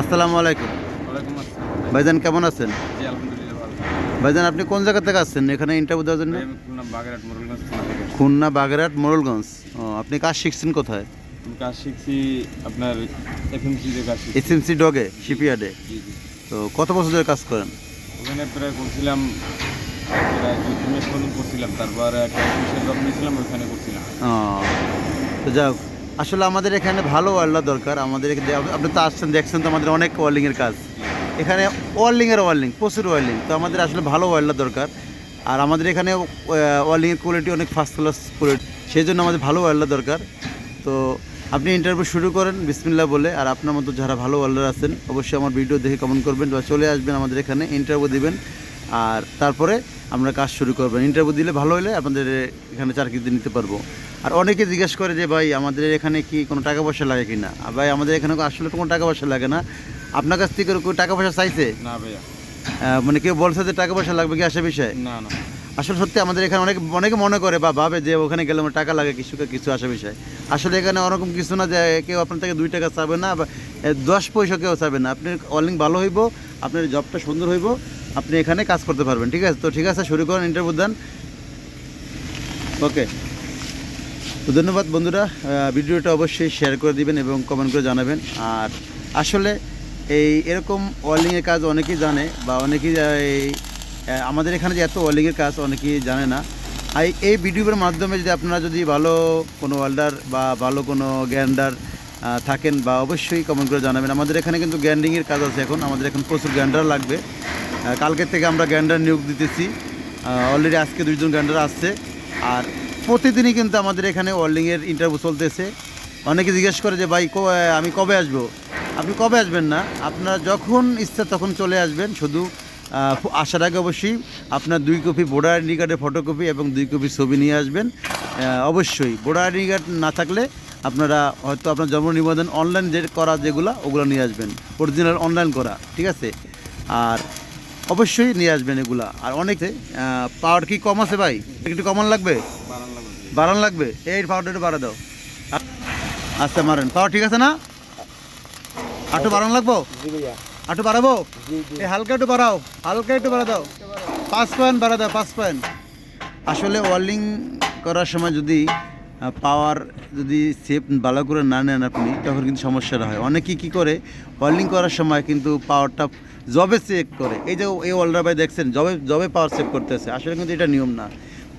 আসসালামু আলাইকুম। ওয়ালাইকুম ভাইজান কেমন আছেন? জি আলহামদুলিল্লাহ ভালো। ভাইজান আপনি কোন জায়গা থেকে আসছেন এখানে ইন্টারভিউ দেওয়ার জন্য? খুলনা বাগেরহাট মোরলগঞ্জ আপনি কাজ শিখছেন কোথায়? কাজ শিখছি আপনার এফএমসি কাজ এসএমসি ডগে শিপইয়ার্ডে তো কত বছর ধরে কাজ করেন? ওখানে প্রায় করছিলাম করছিলাম। তারপর একটা জব নিয়েছিলাম ওইখানে করছিলাম। তো যাক আসলে আমাদের এখানে ভালো ওয়ার্ল্ডার দরকার। আমাদের আপনি তো আসছেন, দেখছেন তো আমাদের অনেক ওয়ার্ল্ডিংয়ের কাজ। এখানে ওয়ার্ল্ডিংয়ের ওয়ার্ল্ডিং প্রচুর ওয়ার্ল্ডিং তো আমাদের আসলে ভালো ওয়ার্ল্ডার দরকার। আর আমাদের এখানে ওয়ার্ল্ডিংয়ের কোয়ালিটি অনেক ফার্স্ট ক্লাস কোয়ালিটি সেই জন্য আমাদের ভালো ওয়ার্ল্ডার দরকার। তো আপনি ইন্টারভিউ শুরু করেন বিসমিল্লা বলে, আর আপনার মতো যারা ভালো ওয়ার্ল্ডার আছেন, অবশ্যই আমার ভিডিও দেখে কমেন্ট করবেন বা চলে আসবেন আমাদের এখানে ইন্টারভিউ দিবেন। আর তারপরে আমরা কাজ শুরু করবেন ইন্টারভিউ দিলে ভালো হলে আপনাদের এখানে চাকরিতে নিতে পারব। আর অনেকে জিজ্ঞেস করে যে ভাই আমাদের এখানে কি কোনো টাকা পয়সা লাগে কি না ভাই আমাদের এখানে আসলে কোনো টাকা পয়সা লাগে না। আপনার কাছ থেকে টাকা পয়সা চাইছে? না ভাইয়া। মানে কেউ বলছে যে টাকা পয়সা লাগবে কি আসে বিষয়? না না। আসলে সত্যি আমাদের এখানে অনেক অনেকে মনে করে বা ভাবে যে ওখানে গেলে আমার টাকা লাগে কিছু কিছু আসে বিষয়। আসলে এখানে ওরকম কিছু না যে কেউ আপনার থেকে দুই টাকা চাবে না বা দশ পয়সা কেউ চাবে না। আপনার অলিং ভালো হইব আপনার জবটা সুন্দর হইব। আপনি এখানে কাজ করতে পারবেন, ঠিক আছে? তো ঠিক আছে, শুরু করেন ইন্টারভিউ দেন। ওকে তো ধন্যবাদ বন্ধুরা ভিডিওটা অবশ্যই শেয়ার করে দিবেন এবং কমেন্ট করে জানাবেন। আর আসলে এই এরকম ওয়ার্লিংয়ের কাজ অনেকেই জানে বা অনেকেই আমাদের এখানে যে এত ওয়ার্লিংয়ের কাজ অনেকেই জানে না। আর এই ভিডিওর মাধ্যমে যদি আপনারা যদি ভালো কোনো ওয়ার্ল্ডার বা ভালো কোনো গ্যান্ডার থাকেন বা অবশ্যই কমেন্ট করে জানাবেন। আমাদের এখানে কিন্তু গ্যান্ডিংয়ের কাজ আছে এখন, আমাদের এখন প্রচুর গ্যান্ডার লাগবে। কালকের থেকে আমরা গ্যান্ডার নিয়োগ দিতেছি। অলরেডি আজকে দুইজন গ্যান্ডার আসছে। আর প্রতিদিনই কিন্তু আমাদের এখানে ওয়ার্ল্ডিংয়ের ইন্টারভিউ চলতেছে। অনেকে জিজ্ঞেস করে যে, ভাই আমি কবে আসব? আপনি কবে আসবেন না? আপনার যখন ইচ্ছা তখন চলে আসবেন। শুধু আসার আগে অবশ্যই আপনার দুই কপি ভোটার আইডি কার্ডের ফটোকপি এবং দুই কপি ছবি নিয়ে আসবেন। অবশ্যই ভোটার আইডি কার্ড না থাকলে আপনারা হয়তো আপনার জন্ম নিবন্ধন অনলাইন যে করা যেগুলো, ওগুলো নিয়ে আসবেন। অরিজিনাল অনলাইন করা, ঠিক আছে? আর অবশ্যই নিয়ে আসবেন এগুলা। আর অনেকে পাওয়ার কি কম আছে ভাই? একটু কমন লাগবে? বাড়ান লাগবে। এই পাওয়ারটা একটু বাড়া দাও। আচ্ছা মারেন। পাওয়ার ঠিক আছে না? আটু বাড়ান লাগবো? জি ভাইয়া। আটু বাড়াবো? এই হালকা একটু বাড়াও। হালকা একটু বাড়া দাও। পাঁচ পয়েন্ট বাড়া দাও পাঁচ পয়েন্ট আসলে ওয়ার্লিং করার সময় যদি পাওয়ার যদি সেফ ভালো করে না নেন আপনি, তখন কিন্তু সমস্যাটা হয়। অনেকেই কী করে ওয়ার্লিং করার সময় কিন্তু পাওয়ারটা জবে চেক করে। এই যে এই ওয়ার্ল্ডার ভাই দেখছেন জবে জবে পাওয়ার সেভ করতেছে। আসলে কিন্তু এটা নিয়ম না।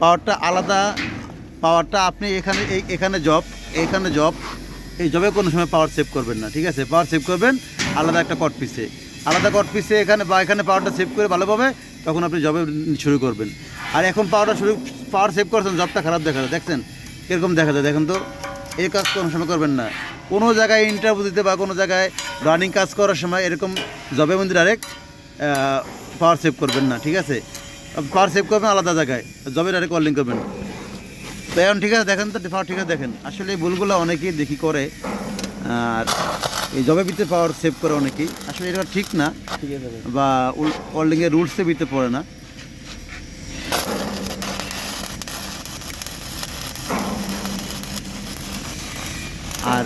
পাওয়ারটা আলাদা পাওয়ারটা আপনি এখানে এখানে জব এখানে জব এই জবে কোনো সময় পাওয়ার সেভ করবেন না, ঠিক আছে? পাওয়ার সেভ করবেন, আলাদা একটা কট পিসে আলাদা কট পিসে এখানে বা এখানে পাওয়ারটা সেভ করে ভালোভাবে তখন আপনি জবে শুরু করবেন। আর এখন পাওয়ারটা শুরু পাওয়ার সেভ করছেন জবটা খারাপ দেখা দেখছেন? কীরকম দেখা যায়। দেখেন তো এই কাজ কোনো সময় করবেন না। কোনো জায়গায় ইন্টারভিউ দিতে বা কোনো জায়গায় রানিং কাজ করার সময় এরকম জবে মন্দির ডাইরেক্ট পাওয়ার সেভ করবেন না ঠিক আছে? পাওয়ার সেভ করবেন আলাদা জায়গায় জবে ডাইরেক্ট কলিং করবেন। তো এখন ঠিক আছে দেখেন তো পাওয়ার ঠিক আছে দেখেন। আসলে এই ভুলগুলো অনেকেই দেখি করে আর এই জবে ভিতরে পাওয়ার সেভ করে অনেকেই। আসলে এটা ঠিক না ঠিক আছে। বা ওয়ার্ল্ডিংয়ের রুলসের ভিতরে পড়ে না। আর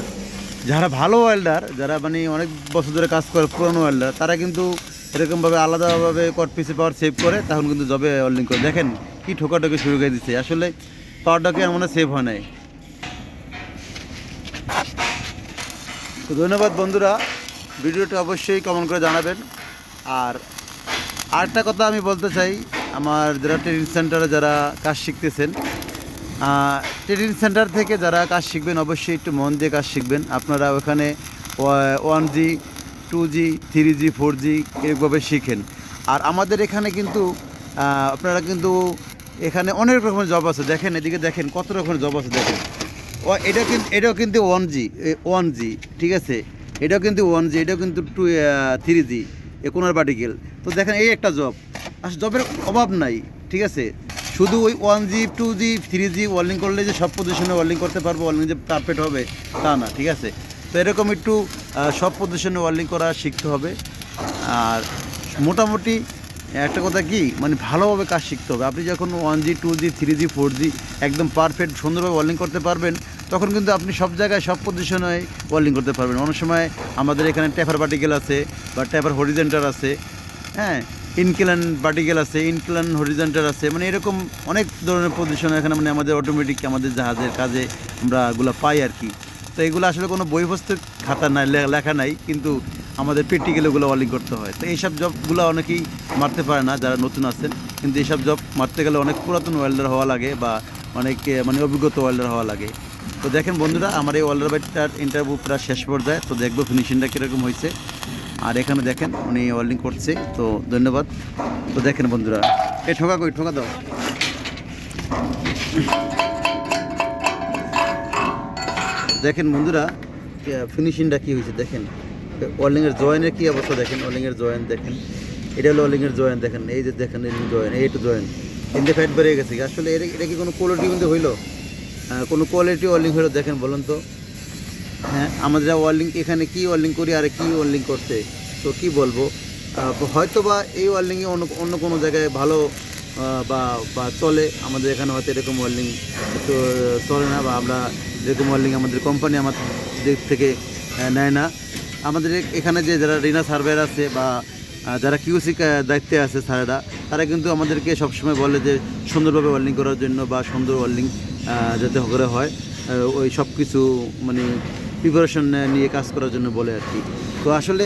যারা ভালো ওয়েল্ডার যারা মানে অনেক বছর ধরে কাজ করে পুরনো ওয়েল্ডার তারা কিন্তু এরকমভাবে আলাদাভাবে কট পিসে পাওয়ার সেভ করে, তখন কিন্তু জবে ওয়েল্ডিং করে। দেখেন কি ঠোকাঠোকি শুরু করে দিচ্ছে আসলে পাওয়ারটাকে এমন সেভ হয় নাই। তো ধন্যবাদ বন্ধুরা। ভিডিওটা অবশ্যই কমেন্ট করে জানাবেন। আর আরেকটা কথা আমি বলতে চাই, আমার যারা ট্রেনিং সেন্টারে যারা কাজ শিখতেছেন ট্রেনিং সেন্টার থেকে যারা কাজ শিখবেন, অবশ্যই একটু মন দিয়ে কাজ শিখবেন। আপনারা ওখানে one G two G three G four G এভাবে শিখেন। আর আমাদের এখানে কিন্তু আপনারা কিন্তু এখানে অনেক রকমের জব আছে। দেখেন, এদিকে দেখেন, কত রকমের জব আছে, দেখেন। ও এটা কিন্তু এটাও কিন্তু ওয়ান জি ওয়ান জি ঠিক আছে? এটাও কিন্তু ওয়ান জি এটাও কিন্তু টু থ্রি জি একুনার বাটিকেল তো দেখেন, এই একটা জব আসলে জবের অভাব নাই, ঠিক আছে? শুধু ওই one G two G three G ওয়ার্লিং করলে যে সব পজিশনে ওয়ার্লিং করতে পারব ওয়ার্লিং যে পারফেক্ট হবে, তা না, ঠিক আছে? তো এরকম একটু সব পজিশনে ওয়ার্লিং করা শিখতে হবে। আর মোটামুটি একটা কথা কি মানে ভালোভাবে কাজ শিখতে হবে। আপনি যখন one G two G three G four G একদম পারফেক্ট সুন্দরভাবে ওয়ার্লিং করতে পারবেন, তখন কিন্তু আপনি সব জায়গায়, সব পজিশনে ওয়ার্লিং করতে পারবেন। অনেক সময় আমাদের এখানে ট্যাপার পার্টিকেল আছে বা ট্যাপার হরিজেন্টার আছে হ্যাঁ? ইনক্লান পার্টিকেল আছে ইনক্লান হরিজেন্টার আছে মানে এরকম অনেক ধরনের পজিশন এখানে মানে আমাদের অটোমেটিক আমাদের জাহাজের কাজে আমরা এগুলো পাই আর কি। তো এগুলো আসলে কোনো বই পুস্তক খাতা নাই লেখা নাই, কিন্তু আমাদের প্র্যাকটিক্যাল ওগুলো ওয়ালিং করতে হয়। তো এইসব জবগুলো অনেকেই মারতে পারে না, যারা নতুন আছেন। কিন্তু এইসব জব মারতে গেলে অনেক পুরাতন ওয়েল্ডার হওয়া লাগে বা অনেক মানে অভিজ্ঞতা ওয়েল্ডার হওয়া লাগে। তো দেখেন বন্ধুরা, আমার এই ওয়েল্ডার বাইকটার ইন্টারভিউ প্রায় শেষ পর্যায়ে, তো দেখব ফিনিশিংটা কীরকম হয়েছে আর এখানে দেখেন উনি ওয়েল্ডিং করছে, তো ধন্যবাদ। তো দেখেন বন্ধুরা, এই ঠোকা কই? ঠোকা দাও। দেখেন বন্ধুরা ফিনিশিংটা কী হয়েছে দেখেন। ওয়ার্লিংয়ের জয়েনের কী অবস্থা দেখেন ওয়ার্লিংয়ের জয়েন দেখেন। এটা হলো ওয়ার্লিংয়ের জয়েন দেখেন, এই যে দেখেন জয়েন এই টু জয়েন ইন্দে ফ্যাট বেড়ে গেছে। আসলে এটা কি কোনো কোয়ালিটি কিন্তু হইল? কোনো কোয়ালিটি ওয়ার্লিং হইল দেখেন বলুন তো। হ্যাঁ আমাদের ওয়ার্লিং এখানে কি ওয়ার্লিং করি, আর কি ওয়ার্লিং করতে? তো কি বলব? হয়তো বা এই ওয়ার্লিংয়ে অন্য অন্য কোনো জায়গায় ভালো বা বা চলে। আমাদের এখানে হয়তো এরকম ওয়ার্লিং তো, চলে না, বা আমরা যেরকম ওয়ার্লিং আমাদের কোম্পানি আমাদের দিক থেকে নেয় না। আমাদের এখানে যে যারা রিনা সার্ভেয়ার আছে বা যারা কিউসি দায়িত্বে আছে স্যারেরা তারা কিন্তু আমাদেরকে সবসময় বলে যে সুন্দরভাবে ওয়েল্ডিং করার জন্য বা সুন্দর ওয়েল্ডিং যাতে করে হয়। ওই সব কিছু মানে প্রিপারেশন নিয়ে কাজ করার জন্য বলে আর কি। তো আসলে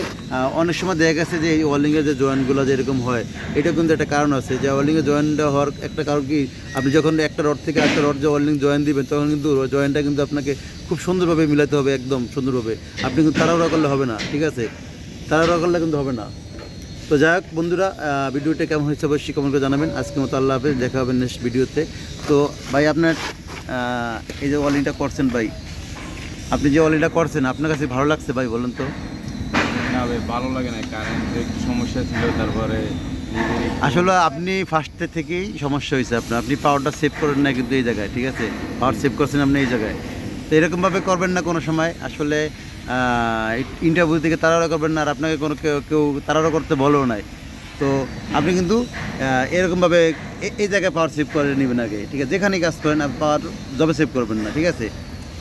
অনেক সময় দেখা গেছে যে এই ওয়েল্ডিংয়ের যে জয়েন্টগুলো যেরকম হয় এটা কিন্তু একটা কারণ আছে যে ওয়েল্ডিংয়ের জয়েন্টটা হওয়ার একটা কারণ কি? আপনি যখন একটা রড থেকে একটা রড যে ওয়েল্ডিং জয়েন দিবেন, তখন কিন্তু জয়েন্টটা কিন্তু আপনাকে খুব সুন্দরভাবে মিলাতে হবে, একদম সুন্দরভাবে। আপনি কিন্তু তাড়াহুড়া করলে হবে না, ঠিক আছে? তাড়াহুড়া করলে কিন্তু হবে না। তো যাই হোক বন্ধুরা ভিডিওটা কেমন হয়েছে অবশ্যই কমেন্ট করে জানাবেন। আজকে মতো আল্লাহ হাফেজ, দেখা হবে নেক্সট ভিডিওতে তো। ভাই, আপনার এই যে ওয়ালিংটা করছেন ভাই আপনি যে ওয়ালিংটা করছেন আপনার কাছে ভালো লাগছে ভাই বলুন তো। না ভাই ভালো লাগে না কারেন্টের একটু সমস্যা ছিল তারপরে আসলে আপনি ফার্স্টে থেকেই সমস্যা হয়েছে আপনার। আপনি পাওয়ারটা সেভ করেন না কিন্তু এই জায়গায় ঠিক আছে? পাওয়ার সেভ করছেন আপনি এই জায়গায়। তো এরকমভাবে করবেন না কোনো সময়। আসলে ইন্টারভিউ থেকে তাড়াহুড়ো করবেন না আর আপনাকে কোনো কেউ কেউ তাড়াহুড়ো করতে বলেও নাই। তো আপনি কিন্তু এরকমভাবে এই জায়গায় পাওয়ার সেভ করে নেবেন আগে ঠিক আছে? যেখানেই কাজ করেন আপনি পাওয়ার জবে সেভ করবেন না ঠিক আছে?